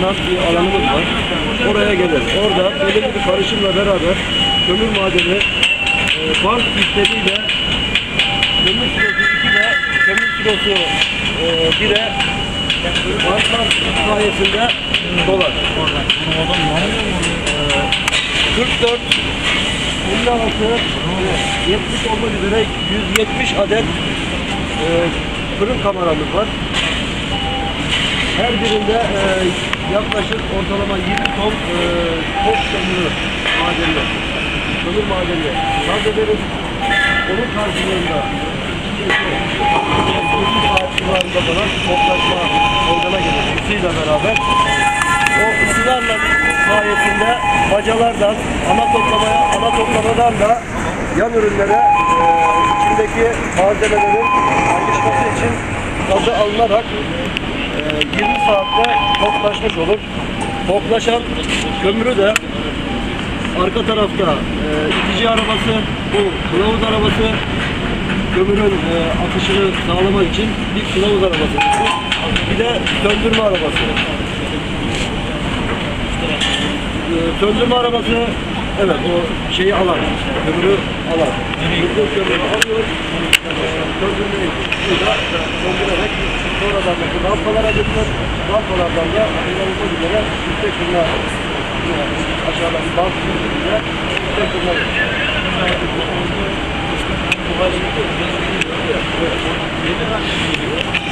Nas bir alanımız var. Oraya gelir. Orada belirli bir karışımla beraber kömür madeni e, bank istediğiyle kömür kilosu 2'de kömür kilosu e, 1'e banklar sayesinde dolar. E, 44 56 70 olmak üzere 170 adet e, fırın kameramız var. Her birinde e, yaklaşık ortalama 20 ton e, toz kömürü madeni, kömür madeni elde ederiz. Onun karşılığında 20 saat civarında falan toplaşma meydana gelir ısıyla beraber. O ısılarla sayesinde bacalardan, ana toplamaya, ana toplamadan da yan ürünlere e, içindeki malzemelerin ayrışması için gazı alınarak 20 saatte toplaşmış olur. Toplaşan kömürü de arka tarafta e, itici arabası, bu kılavuz arabası kömürün e, akışını sağlamak için bir kılavuz arabası. Bir de söndürme arabası. E, söndürme arabası evet o şeyi alan, kömürü alan. Bu kömürü alıyor, söndürmeyi suyla söndürerek sonradan da rampalara götürür. Rampalardan da kullanılmak üzere yüksek hızla aşağıdan bir bant üzerinde yüksek hızla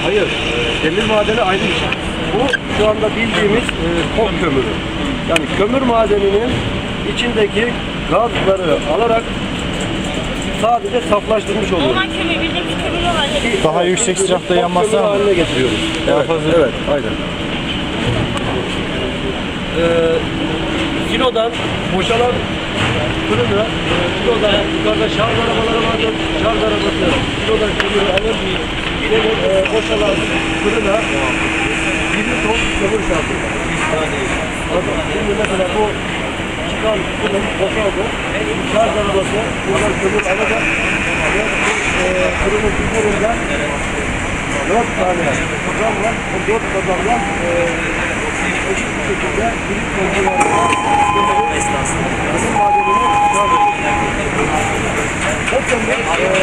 Hayır, demir madeni ayrı bir şey. Bu şu anda bildiğimiz e, kok kömürü. Yani kömür madeninin içindeki gazları alarak sadece saflaştırmış oluyor. Normal kömür, bildiğimiz kömür şey. Daha yüksek sıcakta Kömür ama. haline getiriyoruz. Daha Evet, fazla- evet, aynen. Ee, kilodan boşalan fırını, e, kilodan yukarıda şarj arabaları vardır. Şarj arabası kilodan kömürü alır. Gelir e, boşalan fırına 20 ton kömür şartı. Şimdi mesela bu çıkan fırın boşaldı. Şarj arabası buradan kömür alacak. Ve e, fırının üzerinden dört tane kazan var. O dört kazandan e, eşit bir şekilde birik kontrollerine esnasında kömür madenini şarj. O kömür e,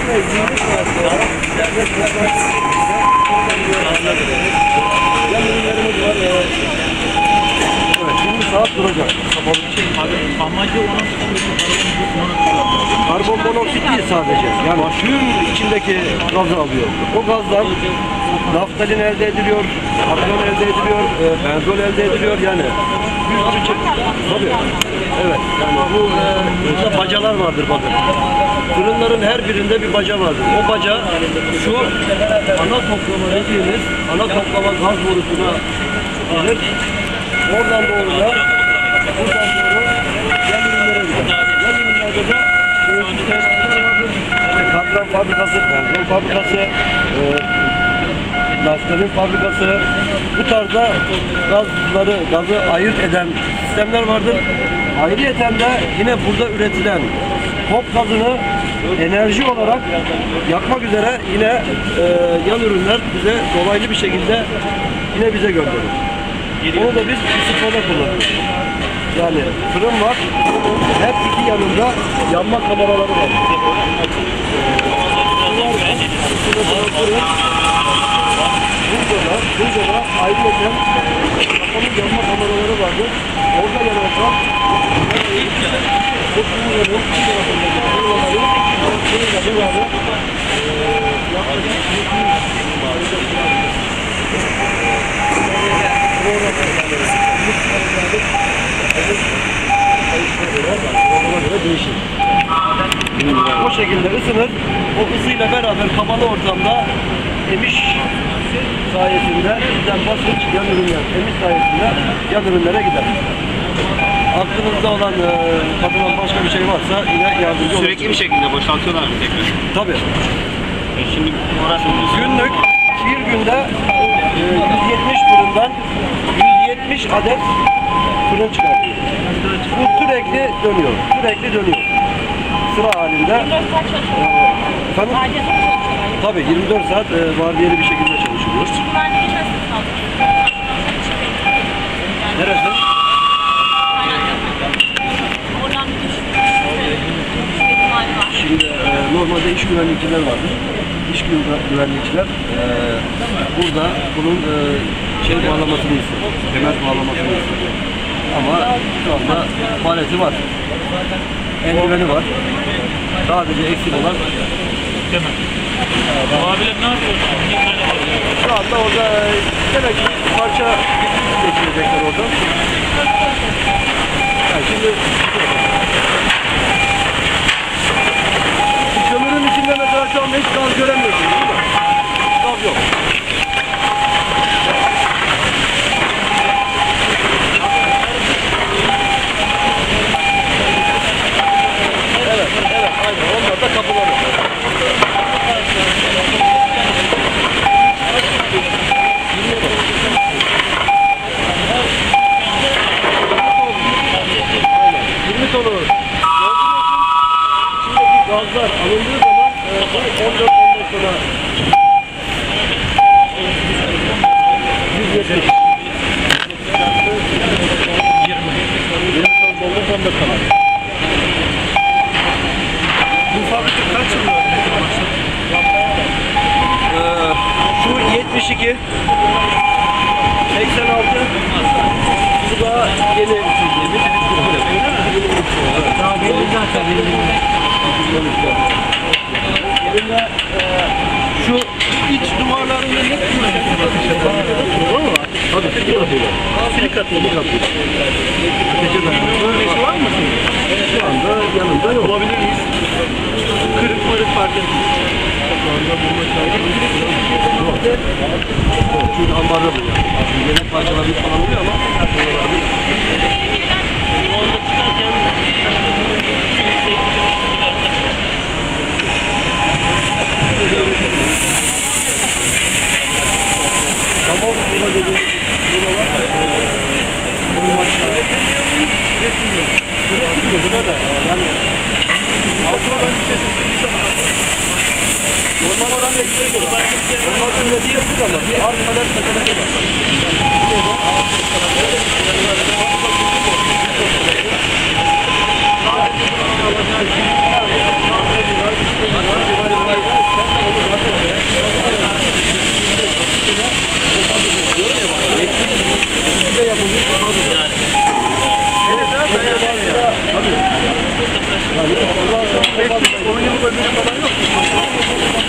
yine 20 saat sonra yaklaşık yan ürünlerimiz var. E, evet 20 saat duracak. Kapalı bir şey. Amacı onun Karbon monoksit değil sadece. Yani tüm içindeki gazı alıyor. O gazdan naftalin elde ediliyor, argon elde ediliyor, e, benzol elde ediliyor yani. Bir sürü çeşit. Tabii. Evet. Yani bu e, burada bacalar vardır bakın. Fırınların her birinde bir baca vardır. O baca şu ana toplama dediğimiz ana toplama gaz borusuna gelir. Oradan doğru da buradan doğru yan ürünlere gider. Yan ürünlerde de üretim tesisleri vardır. İşte katran fabrikası, benzol fabrikası, e, naftalin fabrikası, bu tarzda gazları, gazı ayırt eden sistemler vardır. Ayrıyeten de yine burada üretilen hop gazını enerji olarak yakmak üzere yine e, yan ürünler bize dolaylı bir şekilde yine bize gönderir. Onu da biz istifade kullanıyoruz. Yani fırın var, her iki yanında yanma kameraları var. Bunlar da, şurada fırın, Burada da, burada da ayrıca kapalı yanma kameraları vardı. Orada yanarsa bu fırının bu tarafındaki fırınların fırınla beraber eee, yaklaşık 200 ona göre değişir. O şekilde ısınır. O ısıyla beraber kapalı ortamda emiş sayesinde bizden basınç yan ürünler, emiş sayesinde yan ürünlere gider. Aklınızda olan e, katılan başka bir şey varsa yine yardımcı olur. Sürekli bir şekilde boşaltıyorlar mı tekrar? Tabii. E Şimdi orası Günlük bir günde e, 170 fırından 170 adet fırın çıkartıyor. Bu sürekli dönüyor. Sürekli dönüyor. Sıra halinde. 24 saat çalışıyorlar. Efendim? Tabii 24 saat e, vardiyeli bir şekilde kaldı? Neresi? Oradan bir düşük. ihtimali var. Şimdi e, normalde iş güvenlikçiler vardır. İş güven- güvenlikçiler e, burada bunun e, şey bağlamasını istiyor. Kemer bağlamasını istiyor. Ama şu anda paleti var. Eldiveni var. Sadece eksik olan Abiler ne yapıyorsun? şu anda orada e, demek ki parça geçirecekler orada. Yani şimdi kömürün içinde mesela şu anda hiç gaz göremiyorsunuz değil mi? Gaz yok. Evet, evet, aynen. Onlar da kapıları. Aynen. 20 tonu dolduruyorsun. İçindeki gazlar 62 86 Bu da yeni Daha belli zaten Yerinde e, şu iç duvarlarında ne Silikat silikat. Ateşe dayanıklı. Ateşi var mı? Şu anda yanında yok. Olabilir miyiz? Kırık marık fark etmiyor. Şu anda bulma şansı çünkü ambarda bu yani. Aslında yedek parçalar bir falan oluyor ama tamam buna dediğimiz buna var. Bunun başka. Üretilmiyor. Üretilmiyor buna da. Yani altına ben bir şey Normal oran ekliyor. Normal üretiyoruz ama bir arz kadar sakatı var.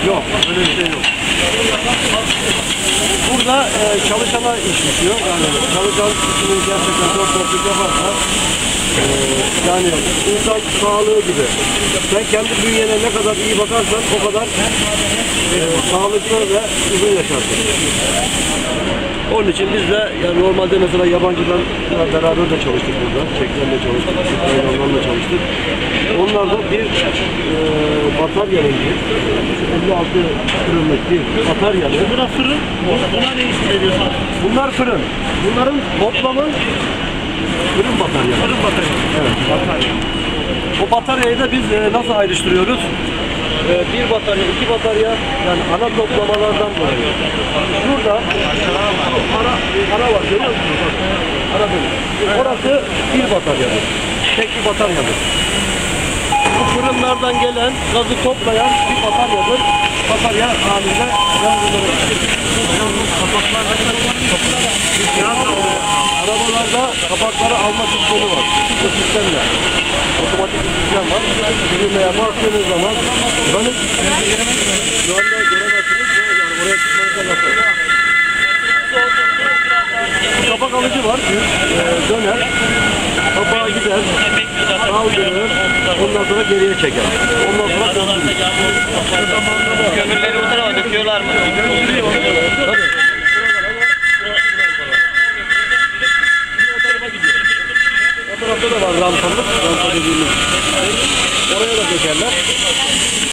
Yok, öyle bir şey yok. Burada e, çalışana iş düşüyor. Yani çalışan işini gerçekten çok dörtlük yaparsa e, yani insan sağlığı gibi. Sen kendi bünyene ne kadar iyi bakarsan o kadar e, sağlıklı ve uzun yaşarsın. Onun için biz de yani normalde mesela yabancılarla beraber de çalıştık burada. Çeklerle çalıştık, Ukraynalılarla çalıştık. Onlar da bir e, bataryanın bir 56 fırınlık bir bataryanın Buna fırın, buna ne isim veriyorsun? Bunlar fırın. Bunların toplamı fırın bataryası. Fırın batarya. Evet, batarya. O bataryayı da biz e, nasıl ayrıştırıyoruz? E, bir batarya, iki batarya yani ana toplamalardan dolayı. Şurada ara, ara var görüyor musunuz? Ara bölüm. Orası bir bataryadır. Tek bir bataryadır. Bu fırınlardan gelen gazı toplayan bir bataryadır. Batarya halinde yanılır. Arabalarda kapakları alma sistemi var. Bu sistemle. Otomatik bir sistem var. Düğmeye bastığınız zaman dönüp şu anda göremezsiniz. Yani oraya çıkmanıza. Bu kapak alıcı var. Ee, döner. Kapağa gider. Kaldırır. Ondan sonra geriye çeker. Ondan sonra. Kömürleri bu tarafa döküyorlar mı? Tabii. O tarafta da var rampalık. Rampa dediğimiz. Oraya da dökerler.